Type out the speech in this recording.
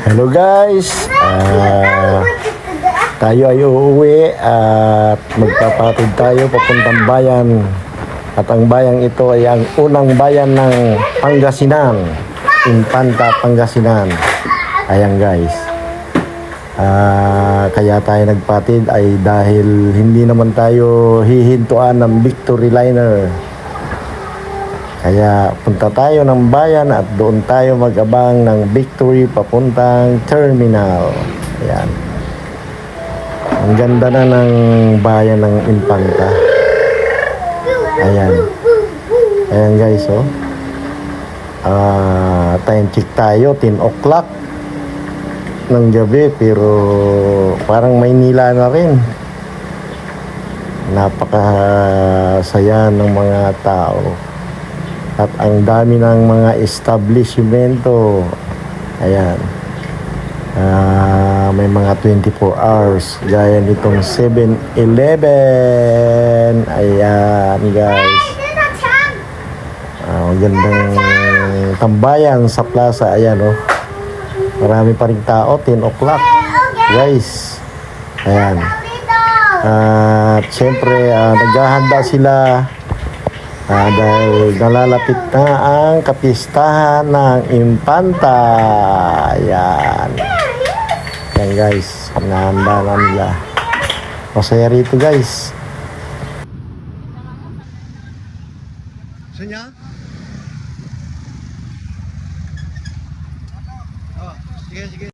Hello guys, Ah, tayo ay uuwi at magpapatid tayo papuntang bayan. At ang bayang ito ay ang unang bayan ng Pangasinan, Infanta, Pangasinan. Ayan guys. Ah, kaya tayo nagpatid ay dahil hindi naman tayo hihintuan ng Victory Liner. Kaya punta tayo ng bayan at doon tayo mag-abang ng Victory papuntang terminal. Ayan. Ang ganda na ng bayan ng Infanta. Ayan. Ayan guys, oh. Ah, time check tayo, 10 o'clock ng gabi pero parang Maynila na rin. Napaka saya ng mga tao. At ang dami ng mga establishmento. Ayan. Ah, may mga 24 hours. Gaya nitong 7-Eleven. Ayan, guys. Ah, magandang tambayan sa plaza. Ayan, oh. Marami pa rin tao. 10 o'clock. Guys. Ayan. At syempre, ah, naghahanda sila Ah, dahil nalalapit na ang kapistahan ng Impanta. Yan. Yan guys, nahanda na nila. Masaya rito guys. Sanya? Oh, sige, sige.